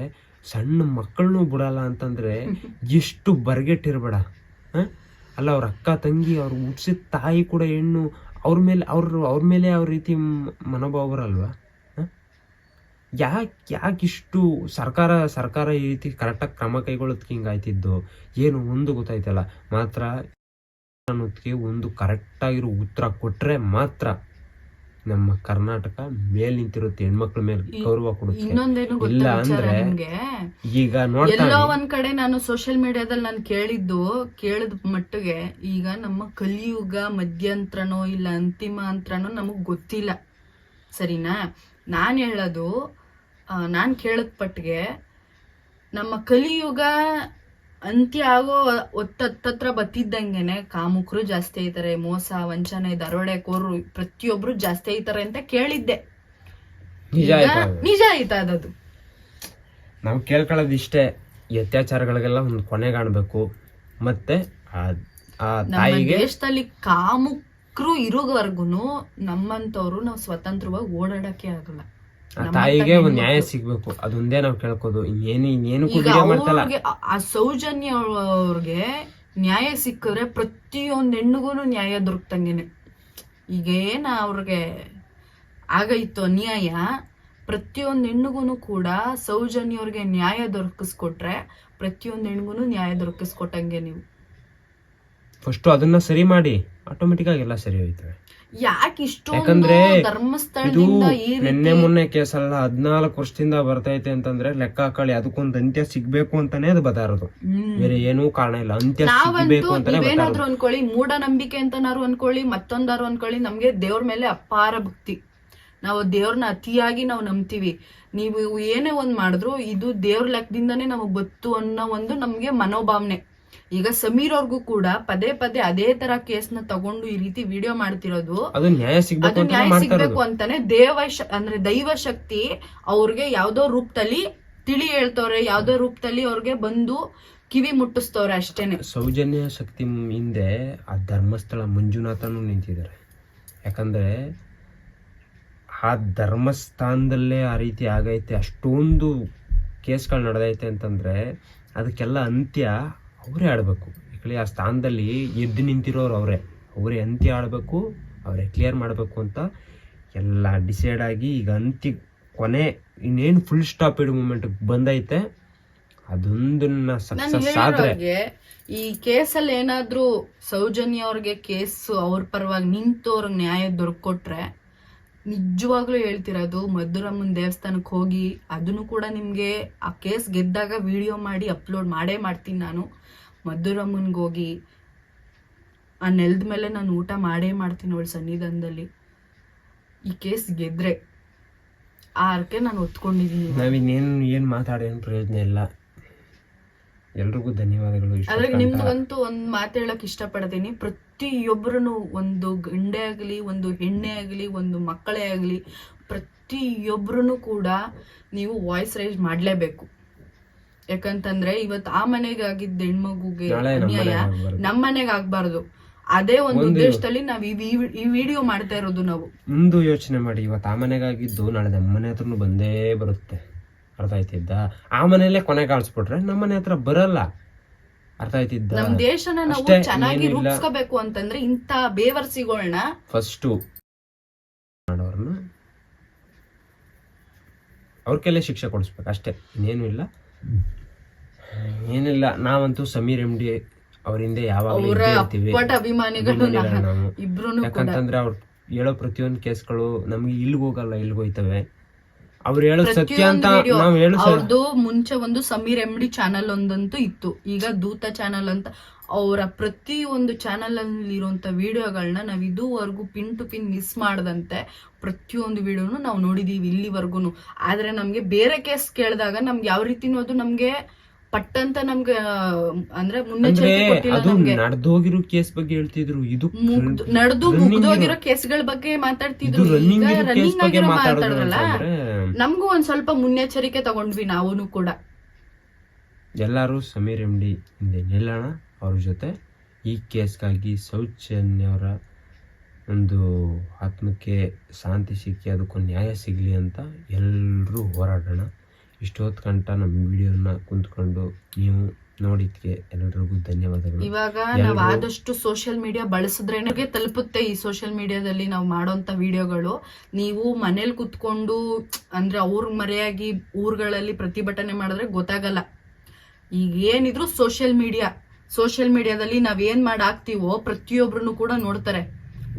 ಸಣ್ಣ ಮಕ್ಕಳನ್ನು ಬಿಡಲ್ಲ ಅಂತಂದ್ರೆ ಎಷ್ಟು ಬರ್ಗೆಟ್ಟಿರ್ಬೇಡ. ಹ? ಅಲ್ಲ ಅವ್ರ ಅಕ್ಕ ತಂಗಿ ಅವ್ರು ಹುಟ್ಟಿಸಿದ ತಾಯಿ ಕೂಡ ಹೆಣ್ಣು ಅವ್ರ ಮೇಲೆ, ಅವ್ರ ಅವ್ರ ಮೇಲೆ ಅವ್ರ ರೀತಿ ಮನೋಭಾವ ಬರಲ್ವಾ? ಯಾಕೆ ಯಾಕೆ ಇಷ್ಟು ಸರ್ಕಾರ ಸರ್ಕಾರ ಈ ರೀತಿ ಕರೆಕ್ಟಾಗಿ ಕ್ರಮ ಕೈಗೊಳ್ಳೋದಕ್ಕೆ ಹಿಂಗಾಯ್ತಿದ್ದು ಏನು ಒಂದು ಗೊತ್ತಾಯ್ತಲ್ಲ. ಮಾತ್ರ ಅನ್ನೋದಕ್ಕೆ ಒಂದು ಕರೆಕ್ಟಾಗಿರೋ ಉತ್ತರ ಕೊಟ್ರೆ ಮಾತ್ರ ನಮ್ಮ ಕರ್ನಾಟಕ ಮೇಲ್ ನಿಂತಿರುತ್ತೆ ಹೆಣ್ಮಕ್ಳ ಮೇಲೆ ಗೌರವ ಕೊಡುತ್ತೆ. ಇನ್ನೊಂದೇನು ಇಲ್ಲ ಅಂದ್ರೆ ಈಗ ಎಲ್ಲೋ ಒಂದ್ ಕಡೆ ನಾನು ಸೋಷಿಯಲ್ ಮೀಡಿಯಾದಲ್ಲಿ ನಾನು ಕೇಳಿದ್ದು ಕೇಳಿದ ಮಟ್ಟಿಗೆ ಈಗ ನಮ್ಮ ಕಲಿಯುಗ ಮಧ್ಯಂತ್ರನೋ ಇಲ್ಲ ಅಂತಿಮ ಅಂತ್ರನೋ ನಮಗ್ ಗೊತ್ತಿಲ್ಲ. ಸರಿನಾ? ನಾನು ಹೇಳೋದು ನಾನ್ ಕೇಳಿದ ಪಟ್ಟಿಗೆ ನಮ್ಮ ಕಲಿಯುಗ ಅಂತ್ಯ ಆಗೋ ಒತ್ತತ್ರ ಬತ್ತಿದ್ದಂಗೆನೆ ಕಾಮುಕರು ಜಾಸ್ತಿ ಐತಾರೆ ಮೋಸ ವಂಚನೆ ದರೋಡೆಕೋರು ಪ್ರತಿಯೊಬ್ರು ಜಾಸ್ತಿ ಐತಾರೆ ಅಂತ ಕೇಳಿದ್ದೆ. ನಿಜ ಆಯ್ತಾ ಅದದು ನಾವು ಕೇಳ್ಕೊಳ್ಳೋದು ಇಷ್ಟೇ ಈ ಅತ್ಯಾಚಾರಗಳಿಗೆಲ್ಲ ಒಂದು ಕೊನೆ ಕಾಣಬೇಕು. ಮತ್ತೆ ದೇಶದಲ್ಲಿ ಕಾಮುಕರು ಇರೋವರೆಗೂ ನಮ್ಮಂತವ್ರು ನಾವು ಸ್ವತಂತ್ರವಾಗಿ ಓಡಾಡಕ್ಕೆ ಆಗಲ್ಲ. ಆ ತಾಯಿಗೆ ಒಂದು ನ್ಯಾಯ. ಸಿಗ್ಬೇಕು. ಅದೊಂದೇ ನಾವು ಕೇಳ್ಕೋದು. ಇನ್ನೇನು ಇನ್ನೇನು ಈಗ ಮಾಡ್ತಲ್ಲ. ಅವ್ರಿಗೆ ಆ- ಆ ಸೌಜನ್ಯ ಅವ್ರಿಗೆ ನ್ಯಾಯ ಸಿಕ್ಕಿದ್ರೆ ಪ್ರತಿಯೊಂದ್ ಹೆಣ್ಣಿಗೂ ನ್ಯಾಯ ದೊರಕ್ತಂಗೆನೆ. ಈಗ ಏನ ಅವ್ರಿಗೆ ಆಗೈತು ಅನ್ಯಾಯ ಪ್ರತಿಯೊಂದ್ ಹೆಣ್ಣಿಗೂ ಕೂಡ ಸೌಜನ್ಯ ಅವ್ರಿಗೆ ನ್ಯಾಯ ದೊರಕಿಸ್ಕೊಟ್ರೆ ಪ್ರತಿಯೊಂದ್ ಹೆಣ್ಣುಗೂ ನ್ಯಾಯ ದೊರಕಿಸ್ಕೊಟ್ಟಂಗೆ ನೀವು. ಫಸ್ಟ್ ಅದನ್ನ ಸರಿ ಮಾಡಿ ಆಟೋಮೆಟಿಕ್ ಆಗಿ ಎಲ್ಲ ಸರಿ ಹೋಯ್ತವೆ. ಯಾಕೆ ಯಾಕಂದ್ರೆ ಇದು ಧರ್ಮಸ್ಥಳದಿಂದ ಈ ನಿನ್ನೆ ರೀತಿ ಮೊನ್ನೆ ಕೇಸ್ ಅಲ್ಲ ಹದ್ನಾಲ್ಕು ವರ್ಷದಿಂದ ಬರ್ತೈತೆ ಅಂತಂದ್ರೆ ಲೆಕ್ಕ ಹಾಕೊಳ್ಳಿ ಅದಕ್ಕೊಂದು ಅಂತ್ಯ ಸಿಗ್ಬೇಕು ಅಂತಾನೆ ಅದು ಬದಾರದು. ಬೇರೆ ಏನೂ ಕಾರಣ ಇಲ್ಲ. ಅಂತ್ಯ ನಾವಂತೂ ಸಿಗ್ಬೇಕು ಅಂತಾನೆ ನೀವೇನಾದ್ರೂ ಅನ್ಕೊಳ್ಳಿ ಮೂಢನಂಬಿಕೆ ಅಂತನಾರು ಅನ್ಕೊಳ್ಳಿ ಮತ್ತೊಂದಾರು ಅನ್ಕೊಳ್ಳಿ ನಮ್ಗೆ ದೇವ್ರ ಮೇಲೆ ಅಪಾರ ಭಕ್ತಿ. ನಾವು ದೇವ್ರನ್ನ ಅತಿಯಾಗಿ ನಾವು ನಂಬ್ತೀವಿ. ನೀವು ಏನೇ ಒಂದ್ ಮಾಡಿದ್ರು ಇದು ದೇವ್ರ ಲೆಕ್ಕದಿಂದಾನೇ ನಮಗ್ ಬತ್ತು ಅನ್ನೋ ಒಂದು ನಮ್ಗೆ ಮನೋಭಾವನೆ. ಈಗ ಸಮೀರ್ ಅವ್ರಿಗೂ ಕೂಡ ಪದೇ ಪದೇ ಅದೇ ತರ ಕೇಸ್ನ ತಗೊಂಡು ಈ ರೀತಿ ವಿಡಿಯೋ ಮಾಡ್ತಿರೋದು. ಅದು ನ್ಯಾಯ ಸಿಗ್ಬೇಕು ಅದು ಅಂತಾನೆ ನ್ಯಾಯ ಸಿಗ್ಬೇಕು ಅಂತಾನೆ ದೇವ ಶ- ಅಂದ್ರೆ ದೈವ ಶಕ್ತಿ ಅವ್ರಿಗೆ ಯಾವ್ದೋ ರೂಪದಲ್ಲಿ ತಿಳಿ ಹೇಳ್ತವ್ರೆ ಯಾವ್ದೋ ರೂಪದಲ್ಲಿ ಅವ್ರಿಗೆ ಬಂದು ಕಿವಿ ಮುಟ್ಟಿಸ್ತವ್ರೆ ಅಷ್ಟೇನೆ. ಸೌಜನ್ಯ ಶಕ್ತಿ ಹಿಂದೆ ಆ ಧರ್ಮಸ್ಥಳ ಮಂಜುನಾಥನು ನಿಂತಿದ್ದಾರೆ. ಯಾಕಂದ್ರೆ ಆ ಧರ್ಮಸ್ಥಾನದಲ್ಲೇ ಆ ರೀತಿ ಆಗೈತೆ ಅಷ್ಟೊಂದು ಕೇಸ್ಗಳು ನಡೆದೈತೆ ಅಂತಂದ್ರೆ ಅದಕ್ಕೆಲ್ಲ ಅಂತ್ಯ ಅವರೇ ಆಡಬೇಕು. ಯಾಕಂದರೆ ಆ ಸ್ಥಾನದಲ್ಲಿ ಎದ್ದು ನಿಂತಿರೋರು ಅವರೇ. ಅವರೇ ಅಂತ್ಯ ಆಡಬೇಕು ಅವರೇ ಕ್ಲಿಯರ್ ಮಾಡಬೇಕು ಅಂತ ಎಲ್ಲ ಡಿಸೈಡ್ ಆಗಿ ಈಗ ಅಂತ್ಯ ಕೊನೆ ಇನ್ನೇನು ಫುಲ್ ಸ್ಟಾಪ್ ಇಡೋ ಮೂಮೆಂಟ್ ಬಂದೈತೆ. ಅದೊಂದನ್ನ ನಾನು ಸಕ್ಸಸ್ ಆದ್ರೆ. ಈ ಕೇಸಲ್ಲಿ ಏನಾದ್ರೂ ಸೌಜನ್ಯ ಅವ್ರಿಗೆ ಕೇಸ್ ಅವ್ರ ಪರವಾಗಿ ನಿಂತು ಅವ್ರಿಗೆ ನ್ಯಾಯ ದೊರಕೊಟ್ರೆ ನಿಜವಾಗ್ಲೂ ಹೇಳ್ತಿರೋದು ಮಧುರಮ್ಮನ ದೇವಸ್ಥಾನಕ್ಕೆ ಹೋಗಿ ಅದನ್ನು ಕೂಡ ನಿಮ್ಗೆ ಆ ಕೇಸ್ ಗೆದ್ದಾಗ ವಿಡಿಯೋ ಮಾಡಿ ಅಪ್ಲೋಡ್ ಮಾಡೇ ಮಾಡ್ತೀನಿ ನಾನು. ಮಧುರಮ್ಮನಿಗೆ ಹೋಗಿ ಆ ನೆಲದ ಮೇಲೆ ನಾನು ಊಟ ಮಾಡೇ ಮಾಡ್ತೀನಿ ಅವಳು ಸನ್ನಿಧಾನದಲ್ಲಿ. ಈ ಕೇಸ್ ಗೆದ್ರೆ ಆ ಅರ್ಕೆ ನಾನು ಒತ್ಕೊಂಡಿದ್ದೀನಿ ನಾವಿನ್ನೇನು ಏನು ಮಾತಾಡೋ ಪ್ರಯೋಜನ ಇಲ್ಲ. ಎಲ್ರಿಗೂ ಧನ್ಯವಾದಗಳು. ಅದ್ರಾಗ. ನಿಮ್ಗಂತೂ ಒಂದ್ ಮಾತು ಹೇಳಕ್ ಇಷ್ಟಪಡ್ತೀನಿ. ಪ್ರತಿಯೊಬ್ಬರನ್ನು ಒಂದು ಗಂಡೆ ಆಗಲಿ ಒಂದು ಹೆಣ್ಣೆ ಆಗಲಿ ಒಂದು ಮಕ್ಕಳೇ ಆಗಲಿ ಪ್ರತಿಯೊಬ್ಬರೂ ಕೂಡ ನೀವು ವಾಯ್ಸ್ ರೈಸ್ ಮಾಡಲೇಬೇಕು. ಯಾಕಂತಂದ್ರೆ ಇವತ್ತು ಆ ಮನೆಗಾಗಿದ್ದ ಹೆಣ್ಮಗುಗೆ ಅನ್ಯಾಯ. ನಮ್ಮ ಮನೆಗೆ ಆಗ್ಬಾರ್ದು. ಅದೇ ಒಂದು ಉದ್ದೇಶದಲ್ಲಿ ನಾವ್ ಈ ವಿಡಿಯೋ ಮಾಡ್ತಾ ಇರೋದು ನಾವು. ಒಂದು ಯೋಚನೆ ಮಾಡಿ ಇವತ್ತು ಆ ಮನೆಗಾಗಿದ್ದು ನಾಳೆ ನಮ್ಮ ಮನೆ ಹತ್ರನು ಬಂದೇ ಬರುತ್ತೆ. ಅರ್ಥ ಆಯ್ತಿದ್ದ ಆ ಮನೆಯಲ್ಲೇ ಕೊನೆ ಕಾಣಿಸ್ಬಿಟ್ರೆ ನಮ್ಮ ಮನೆ ಹತ್ರ ಬರಲ್ಲ. ಅರ್ಥ ಆಯ್ತಿದ್ದ? ನಮ್ ದೇಶನ ನಾವು ಅಷ್ಟೇ, ಚೆನ್ನಾಗಿ ಏನಿಲ್ಲ. ರೂಪಿಸ್ಕೋಬೇಕು ಅಂತಂದ್ರೆ ಇಂತ ಬೇವರ್ಸಿಗಳನ್ನ ಫಸ್ಟು ಮಾಡೋರನ್ನ ಅವ್ರ ಕೈಲೇ ಶಿಕ್ಷೆ ಕೊಡಿಸ್ಬೇಕು ಅಷ್ಟೇ. ಇನ್ನೇನು ಇಲ್ಲ. ಏನಿಲ್ಲ ನಾವಂತೂ ಸಮೀರ್ ಎಂ ಡಿ ಅವರಿಂದ ಯಾವಾಗಲೂ ಅವರ ಇರ್ತೀವಿ. ಅಪ್ಪಟ ಅಭಿಮಾನಿಗಳು ಅಭಿಮಾನಿಗಳು ನಾವು. ಇಬ್ರು ಕೂಡ. ಯಾಕಂತಂದ್ರೆ ಅವ್ರು ಹೇಳೋ ಪ್ರತಿಯೊಂದು ಕೇಸ್ಗಳು ನಮ್ಗೆ ಇಲ್ಗ್ ಹೋಗಲ್ಲ ಇಲ್ಲಿಗೆ ಹೋಯ್ತವೆ. ಅವ್ರು ಹೇಳೋ ಸತ್ಯ ಅಂತ ನಾವು ಹೇಳೋ ಅವ್ರದ್ದು ಮುಂಚೆ ಒಂದು ಸಮೀರ್ ಎಂ ಡಿ ಚಾನಲ್ ಒಂದಂತೂ ಇತ್ತು. ಈಗ ದೂತ ಚಾನಲ್ ಅಂತ ಅವರ ಪ್ರತಿ ಒಂದು ಚಾನಲ್ ಅಲ್ಲಿ ಇರುವಂತ ವಿಡಿಯೋಗಳನ್ನ ನಾವು ಇದುವರೆಗೂ ಪಿನ್ ಟು ಪಿನ್ ಮಿಸ್ ಮಾಡದಂತೆ ಪ್ರತಿಯೊಂದು ವಿಡಿಯೋನು ನಾವು ನೋಡಿದೀವಿ ಇಲ್ಲಿವರೆಗೂ ಆದ್ರೆ ನಮ್ಗೆ ಬೇರೆ ಕೇಸ್ ಕೇಳಿದಾಗ ನಮ್ಗೆ ಯಾವ ರೀತಿನೂ ಅದು ನಮ್ಗೆ ಪಟ್ಟಂತ ನಮ್ಗೆ ಅಂದ್ರೆ ಮುನ್ನೆಚ್ಚರಿಕೆ ಕೊಟ್ಟಿಲ್ಲ ನಮ್ಗೆ. ನಡೆದೋಗಿರೋ ಕೇಸ್ ಬಗ್ಗೆ ಹೇಳ್ತಿದ್ರು. ಇದು ಮುಗ್ದು- ನಡೆದು ಹೋಗಿರೋ ಮುಗ್ದೋಗಿರೋ ಕೇಸ್ಗಳ ಬಗ್ಗೆ ಮಾತಾಡ್ತಿದ್ರು. ರನ್ನಿಂಗ್ ಈಗ ಆಗಿರೋ ಮಾತಾಡೋದು ಮಾತಾಡಿದ್ರಲ್ಲ ನಮಗೂ ಒಂದ್ ಸ್ವಲ್ಪ ಮುನ್ನೆಚ್ಚರಿಕೆ ತಗೊಂಡ್ವಿ ನಾವೂನು ಕೂಡ. ಎಲ್ಲರೂ ಸಮೀರ್ ಎಂಡಿ ಡಿ ಹಿಂದೆ ನಿಲ್ಲೋಣ ಅವ್ರ ಜೊತೆ. ಈ ಕೇಸ್ಗಾಗಿ ಸೌಜನ್ಯವರ ಒಂದು ಆತ್ಮಕ್ಕೆ ಶಾಂತಿ ಸಿಕ್ಕಿ ಅದಕ್ಕೊಂದು ನ್ಯಾಯ ಸಿಗಲಿ ಅಂತ ಎಲ್ಲರೂ ಹೋರಾಡೋಣ. ಇಷ್ಟೊತ್ತು ಗಂಟ ನಮ್ಮ ವಿಡಿಯೋನ ಕುಂತ್ಕೊಂಡು ನೀವು ನೋಡಿದ್ಕೆ ಎಲ್ಲರಿಗೂ ಧನ್ಯವಾದಗಳು. ಇವಾಗ ನಾವು ಆದಷ್ಟು ಸೋಷಿಯಲ್ ಮೀಡಿಯಾ ಬಳಸಿದ್ರೆ ತಲುಪುತ್ತೆ ಈ ಸೋಷಿಯಲ್ ಮೀಡಿಯಾದಲ್ಲಿ ನಾವು ಮಾಡುವಂತ ವಿಡಿಯೋಗಳು. ನೀವು ಮನೇಲಿ ಕುತ್ಕೊಂಡು ಅಂದ್ರೆ ಅವ್ರ ಮರೆಯಾಗಿ ಊರುಗಳಲ್ಲಿ ಪ್ರತಿಭಟನೆ ಮಾಡಿದ್ರೆ ಗೊತ್ತಾಗಲ್ಲ. ಈಗ ಏನಿದ್ರು ಸೋಷಿಯಲ್ ಮೀಡಿಯಾ ಸೋಷಿಯಲ್ ಮೀಡಿಯಾದಲ್ಲಿ ನಾವ್ ಏನ್ ಮಾಡಿ ಹಾಕ್ತಿವೋ ಪ್ರತಿಯೊಬ್ರು ಕೂಡ ನೋಡ್ತಾರೆ.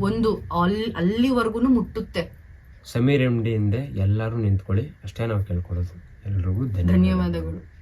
ಒಂದು ಅಲ್ಲಿ ಅಲ್ಲಿವರೆಗೂ ಮುಟ್ಟುತ್ತೆ. ಸಮೀರ್ ಎಂ ಡಿ ಹಿಂದೆ ಎಲ್ಲರೂ ನಿಂತ್ಕೊಳ್ಳಿ ಅಷ್ಟೇ ನಾವು ಕೇಳ್ಕೊಳ್ಳೋದು. ಎಲ್ರಿಗೂ ಧನ್ಯವಾದ ಧನ್ಯವಾದಗಳು.